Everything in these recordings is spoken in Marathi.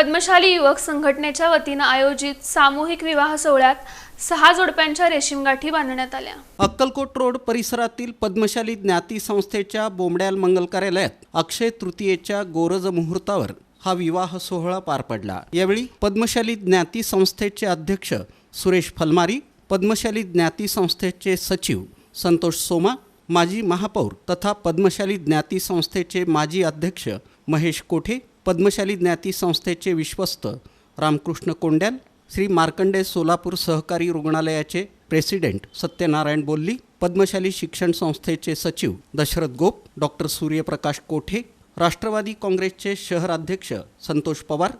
पद्मशाली युवक संघटनेच्या वतीनं आयोजित सामूहिक विवाह सोहळ्यात सहा जोडप्यांच्या रेशीम गाठी बांधण्यात आल्या. अक्कलकोट रोड परिसरातील पद्मशाली ज्ञाती संस्थेच्या बोंबड्याल मंगल कार्यालयात अक्षय तृतीयेच्या गोरज मुहूर्तावर हा विवाह सोहळा पार पडला. यावेळी पद्मशाली ज्ञाती संस्थेचे अध्यक्ष सुरेश फलमारी पद्मशाली ज्ञाती संस्थेचे सचिव संतोष सोमा माजी महापौर तथा पद्मशाली ज्ञाती संस्थेचे माजी अध्यक्ष महेश कोठे पद्मशाली ज्ञाती संस्थेचे विश्वस्त रामकृष्ण कोंड्याल श्री मार्कंडे सोलापूर सहकारी रुग्णालयाचे प्रेसिडेंट सत्यनारायण बोल्ली पद्मशाली शिक्षण संस्थेचे सचिव दशरथ गोप डॉक्टर सूर्यप्रकाश कोठे राष्ट्रवादी काँग्रेसचे शहर अध्यक्ष संतोष पवार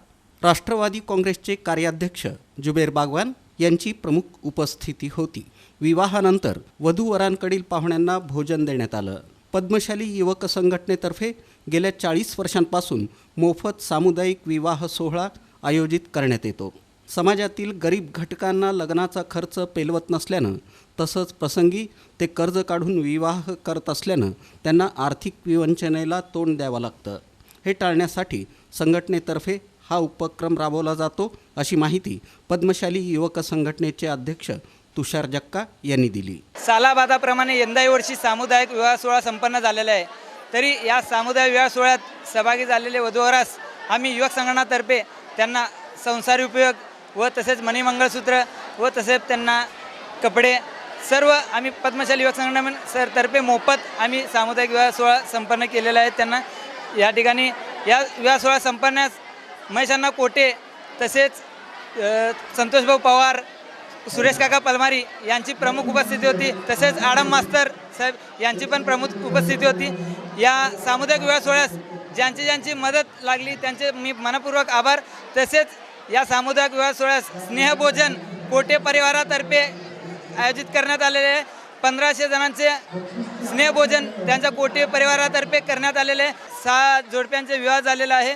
राष्ट्रवादी काँग्रेसचे कार्याध्यक्ष जुबेर बागवान यांची प्रमुख उपस्थिती होती. विवाहानंतर वधूवरांकडील पाहुण्यांना भोजन देण्यात आलं. पद्मशाली युवक संघटनेतर्फे गेल्या चाळीस वर्षांपासून मोफत सामुदायिक विवाह सोहळा आयोजित करण्यात येतो. समाजातील गरीब घटकांना लग्नाचा खर्च पेलवत नसल्यानं तसंच प्रसंगी ते कर्ज काढून विवाह करत असल्यानं त्यांना आर्थिक विवंचनेला तोंड द्यावं लागतं. हे टाळण्यासाठी संघटनेतर्फे हा उपक्रम राबवला जातो अशी माहिती पद्मशाली युवक संघटनेचे अध्यक्ष तुषार जक्का यांनी दिली. सालाबादाप्रमाणे यंदा वर्षी सामुदायिक विवाह सोहळा संपन्न झालेला आहे. तरी या सामुदायिक विवाह सोहळ्यात सहभागी झालेले वधूवरास आम्ही युवक संघटनातर्फे त्यांना संसारी उपयोग व तसेच मणिमंगळसूत्र व तसेच त्यांना कपडे सर्व आम्ही पद्मशाली युवक संघटना सर तर्फे मोफत आम्ही सामुदायिक विवाह सोहळा संपन्न केलेला आहे. त्यांना या ठिकाणी या विवाह सोहळा संपन्नास महेशांना कोटे तसेच संतोषभाऊ पवार सुरेश काका पलमारी यांची प्रमुख उपस्थिती होती. तसेच आडम मास्तर साहेब यांची पण प्रमुख उपस्थिती होती. या सामुदायिक विवाह सोहळ्यास ज्यांची ज्यांची मदत लागली त्यांचे मी मनपूर्वक आभार. तसेच या सामुदायिक विवाह सोहळ्यास स्नेहभोजन कोटे परिवारातर्फे आयोजित करण्यात आलेले आहे पंधराशे जणांचे स्नेहभोजन त्यांच्या कोटे परिवारातर्फे करण्यात आलेले सहा जोडप्यांचे विवाह झालेला आहे.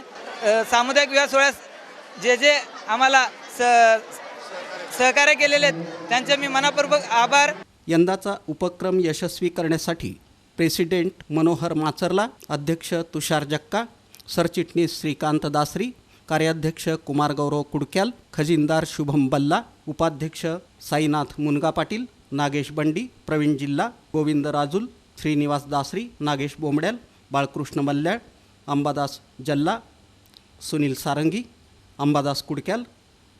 सामुदायिक विवाह सोहळ्यास जे जे आम्हाला स सहकार्य केलेले आहेत. त्यांचे मी मनापूर्वक आभार. यंदाचा उपक्रम यशस्वी करण्यासाठी प्रेसिडेंट मनोहर माचरला अध्यक्ष तुषार जक्का सरचिटणीस श्रीकांत दासरी कार्याध्यक्ष कुमार गौरव कुडक्याल खजिनदार शुभम बल्ला उपाध्यक्ष साईनाथ मुनगा पाटील नागेश बंडी प्रवीण जिल्हा गोविंद राजूल श्रीनिवास दासरी नागेश बोंबड्याल बाळकृष्ण मल्ल्याळ अंबादास जल्ला सुनील सारंगी अंबादास कुडक्याल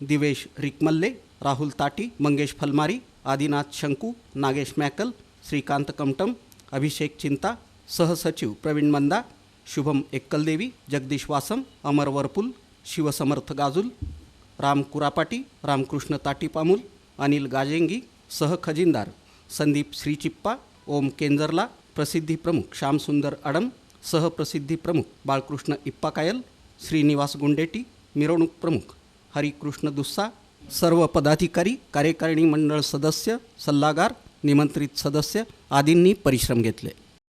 दिवेश रिकमल्ले राहुल ताटी मंगेश फलमारी आदिनाथ शंकू नागेश मॅकल श्रीकांत कमटम अभिषेक चिंता सहसचिव प्रवीण मंदा शुभम एक्कलदेवी जगदीश वासम अमर वरपुल शिवसमर्थ गाजुल राम कुरापाटी रामकृष्ण ताटीपामूल अनिल गाजेंगी सहखजिनदार संदीप श्रीचिप्पा ओम केंजरला प्रसिद्धी प्रमुख श्यामसुंदर अडम सहप्रसिद्धी प्रमुख बाळकृष्ण इप्पाकायल श्रीनिवास गुंडेटी मिरवणूक प्रमुख हरिकृष्ण दुस्सा सर्व पदाधिकारी कार्यकारिणी मंडळ सदस्य सल्लागार निमंत्रित सदस्य आदींनी परिश्रम घेतले.